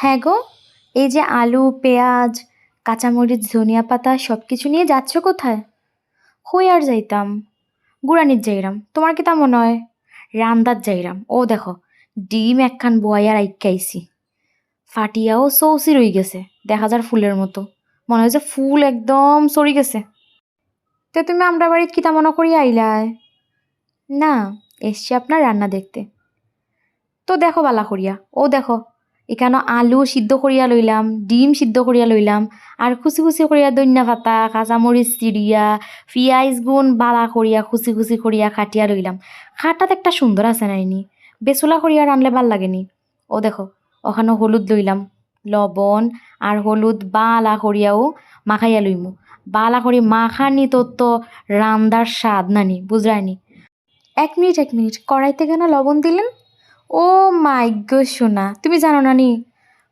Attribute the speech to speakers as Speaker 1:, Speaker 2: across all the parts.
Speaker 1: হ্যাঁ গো, এই যে আলু, পেঁয়াজ, কাঁচামরিচ, ধনিয়া পাতা সব কিছু নিয়ে যাচ্ছ কোথায়? হই আর যাইতাম। গুড়ানির যাইরাম, তোমার কি তা মনে হয়? রান্দার যাইরাম। ও দেখো, ডিম একখান বয়ার আইকাইছি ফাটিয়াও সৌসি রই গেছে, দেখা যার ফুলের মতো। মনে হয় যে ফুল একদম সরি গেছে। তো তুমি আমরা বাড়িত কিতা মনে করি আইলাই? না, এসছি আপনার রান্না দেখতে। তো দেখো বালা করিয়া, ও দেখো এখানে আলু সিদ্ধ করিয়া লইলাম, ডিম সিদ্ধ করিয়া লইলাম, আর খুচি খুচি করিয়া দৈন্যা পাতা, কাঁচামরিচ চিড়িয়া, পিঁয়াজ গুণ বালা করিয়া খুচি খুচি করিয়া কাটিয়া লইলাম। খাটাত একটা সুন্দর আছে না নাইনি বেচুলা করিয়া রানলে ভালো লাগেনি ও দেখো, ওখানে হলুদ লইলাম, লবণ আর হলুদ বালা করিয়াও মাখাইয়া লইমু। বালা করি মাখানি তোর তো রান্দার স্বাদ নানি বুঝরানি এক মিনিট এক মিনিট, কড়াইতে কেন লবণ দিলেন? ও মাই গো সোনা, তুমি জানো নানি,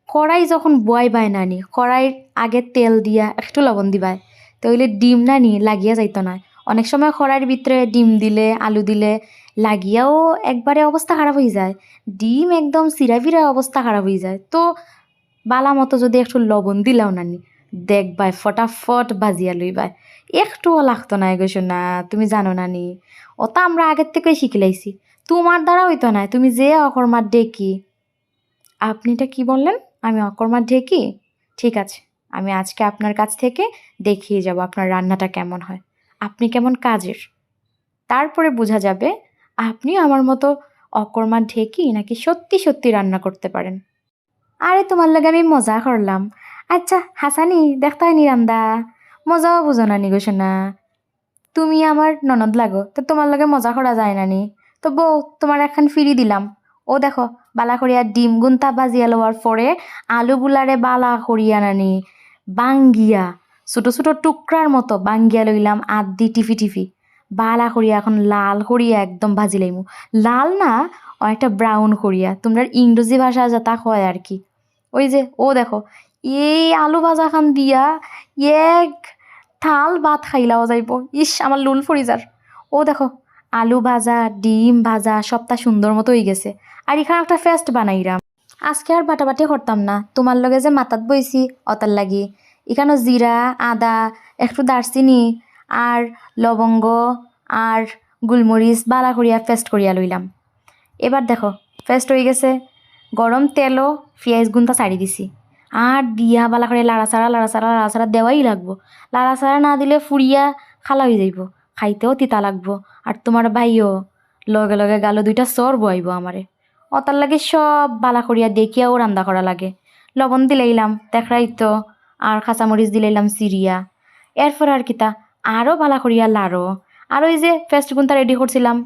Speaker 1: কড়াই যখন বয় বায় নানি, কড়াইয়ের আগে তেল দিয়া একটু লবণ দিবায় তাইলে ডিম নানি লাগিয়া যাইতো না। অনেক সময় কড়াইয়ের ভিতরে ডিম দিলে, আলু দিলে লাগিয়াও একবারে অবস্থা খারাপ হয়ে যায়। ডিম একদম সিরা অবস্থা খারাপ হয়ে যায়। তো বালা মতো যদি একটু লবণ দিলাও নানি, দেখবাই ফটাফট বাজিয়া লইবাই। একটুও লাগতো না এগোছো না তুমি জানো নানি, ওটা আমরা আগের থেকেই শিখিলাইছি তোমার দ্বারা হইতো না, তুমি যে অকর্মার ডেকি আপনি এটা কি বললেন? আমি অকর্মার ঢেকি? ঠিক আছে, আমি আজকে আপনার কাছ থেকে দেখিয়ে যাব আপনার রান্নাটা কেমন হয়। আপনি কেমন কাজের? তারপরে বোঝা যাবে আপনি আমার মতো অকর্মার ঢেকি নাকি সত্যি সত্যি রান্না করতে পারেন। আরে, তোমার লাগে আমি মজা করলাম। আচ্ছা হাসানি, দেখতে হয় নিরান্দা মজাও বুঝো না নি না তুমি আমার ননদ লাগো, তো তোমার লগে মজা করা যায় না নি। তো বউ তোমার এখন ফিরি দিলাম। ও দেখো, বালা করিয়া ডিম গুন্তা ভাজিয়া লওয়ার পরে আলু বুলারে বালা করিয়া নানি, বাঙ্গিয়া, ছোটো ছোটো টুকরার মতো বাঙ্গিয়া লইলাম আদি টিফি টিফি। বালা করিয়া এখন লাল করিয়া একদম ভাজি লাইমু। লাল না অনেকটা ব্রাউন করিয়া তোমরা ইংরেজি ভাষা যেটা কয় আর কি। ওই যে, ও দেখো, এই আলু ভাজা খান দিয়া এক থাল ভাত খাইলাও যাইব। ইস, আমার লুল ফরি যার। ও দেখো আলু ভাজা, ডিম ভাজা, সবটা সুন্দর মতো হয়ে গেছে। আর এখানে একটা ফেস্ট বানাইরাম। আজকে আর বাটাবাটি করতাম না। তোমার লগে যে মাথাত বইছি, অতার লাগি। এখানে জিরা, আদা, একটু দারচিনি, আর লবঙ্গ, আর গুলমরিচ বালা করিয়া ফেস্ট করিয়া লইলাম। এবার দেখো ফেস্ট হয়ে গেছে। গরম তেলও পেঁয়াজ গুনটা ছাড়ি দিছি। আর দিয়া বালা করে লাড়াচাড়া লাড়াচাড়া লাড়াচাড়া দেওয়াই লাগবো। লাড়াচাড়া না দিলে ফুরিয়া খালা হয়ে যাইব। খাইতেও তিতা লাগবো। আর তোমার ভাইও লগে লগে গালো দুইটা চর বইব আমারে। অতার লাগে সব বালা করিয়া দেখিয়াও রান্না করা লাগে। লবণ দিলাইলাম দেখরাই তো আর কাঁচামরিচ দিলাইলাম সিরিয়া এরপর আর কিতা আরও বালা করিয়া লাড়ো। আর ওই যে ফেস্ট গুনটা রেডি করছিলাম,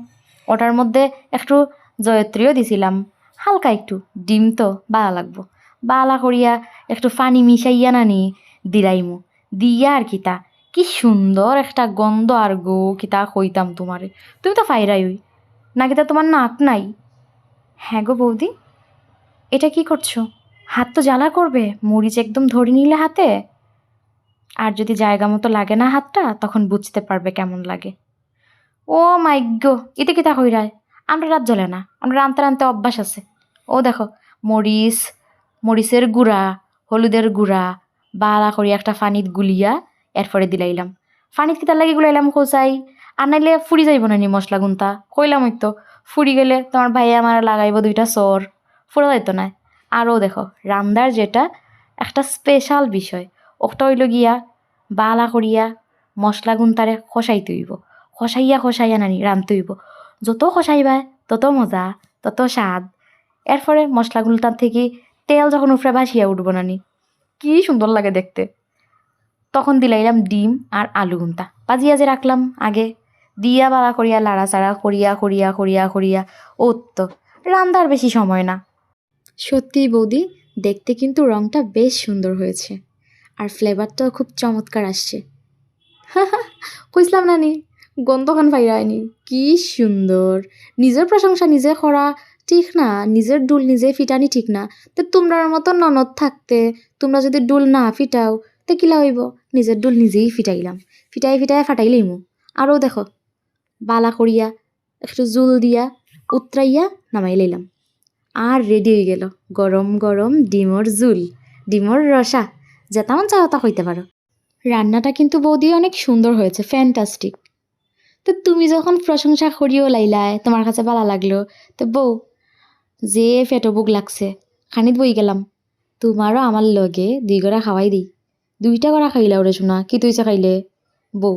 Speaker 1: ওটার মধ্যে একটু জয়ত্রীও দিছিলাম। হালকা একটু, ডিম তো বালা লাগবো। বালা করিয়া একটু পানি মিশাইয়া নানি, দিলাইমু। দিয়া আর কিতা কি সুন্দর একটা গন্ধ আর গো কি কিতা কইতাম তোমারে। তুমি তো ফাইরাই ওই না কিতা তোমার নাক নাই? হ্যাঁ গো বৌদি, এটা কি করছ? হাত তো জ্বালা করবে, মরিচ একদম ধরে নিলে হাতে? আর যদি জায়গা মতো লাগে না হাতটা, তখন বুঝতে পারবে কেমন লাগে। ও মাই গো, এতে কিতা কইরায়? আমরা রাত জ্বলে না, আমরা রানতে রানতে অভ্যাস আছে। ও দেখো, মরিচ, মরিচের গুঁড়া, হলুদের গুঁড়া, বালা করি একটা ফানিত গুলিয়া এরপরে দিলাইলাম। ফানিত কিতার লাগি গুলাইলাম কোচাই আর নাইলে ফুরি যাইব না নি মশলা গুনতা। কইলাম তো ফুরি গেলে তোমার ভাই আমার লাগাইব দুইটা সর ফুরা যাইতো না। আরও দেখো রান্দার যেটা একটা স্পেশাল বিষয়। ওটা হইল গিয়া বালা করিয়া মশলা গুনতারে খসাইতে তুইব খসাইয়া খসাইয়া নানি রানতে হইব। যত খসাইবা, তত মজা, তত স্বাদ। এরপরে মশলাগুলোটার থেকে তেল যখন উপরে ভাসিয়া উঠবো নানি। কি সুন্দর লাগে দেখতে। তখন দিলাইলাম ডিম আর আলু গুন্তা। বাজিয়া যে রাখলাম আগে, দিয়া বালা করিয়া লাড়াচাড়া করিয়া করিয়া করিয়া করিয়া। ও তো রান্দার বেশি সময় না। সত্যিই বৌদি, দেখতে কিন্তু রংটা বেশ সুন্দর হয়েছে। আর ফ্লেভারটাও খুব চমৎকার আসছে। কইসলাম নানি, গন্ধখান ফাইরায়নি কি সুন্দর। নিজের প্রশংসা নিজে করা ঠিক না, নিজের ডুল নিজে ফিটানি ঠিক না। তো তোমরার মতো ননদ থাকতে, তোমরা যদি ডুল না ফিটাও তো কিলা হইব নিজের ডুল নিজেই ফিটাইলাম। ফিটাই ফিটাই ফাটাইলাইমু আরও দেখো, বালা করিয়া, একটু জুল দিয়া, উতরাইয়া নামাই লাইলাম। আর রেডি হয়ে গেল গরম গরম ডিমর জুল, ডিমর রসা যেতাম চাও তা হইতে পারো। রান্নাটা কিন্তু বৌদি অনেক সুন্দর হয়েছে ফ্যান্টাস্টিক তো তুমি যখন প্রশংসা করিও লাইলাই তোমার কাছে ভালো লাগল, তো বউ, যে ফেটো বুক লাগছে, খানিত বই গেলাম। তোমারও আমার লগে দুই গড়া খাওয়াই দিই। দুইটা গড়া খাইলা ওরে শোনা কি তুইছে খাইলে? বউ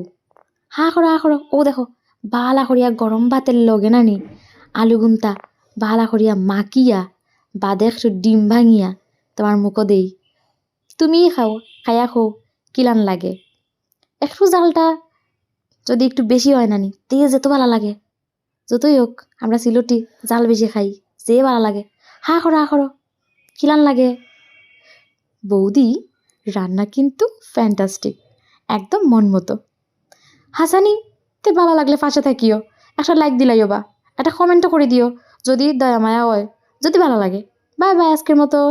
Speaker 1: হা করো হা করো ও দেখো, বালা করিয়া গরম ভাতের লগে নানি। আলু গুন্তা বালা করিয়া মাকিয়া বাদে একটু ডিম ভাঙিয়া তোমার মুখো দেই। তুমিই খাও, খাইয়া খো কিলান লাগে। একটু জালটা যদি একটু বেশি হয় নানি, তে এত ভালো লাগে। যতই হোক আমরা সিলটি জাল বেশি খাই, যে ভালো লাগে। হা করো হা করো কিলান লাগে। বৌদি রান্না কিন্তু ফ্যান্টাস্টিক একদম মন মতো। হাসানি, তে ভালো লাগলে ফাঁসে থাকিও, একটা লাইক দিলাইও বা, একটা কমেন্টও করে দিও, যদি দয়া মায়া হয়, যদি ভালো লাগে। বাই বাই আজকের মতো।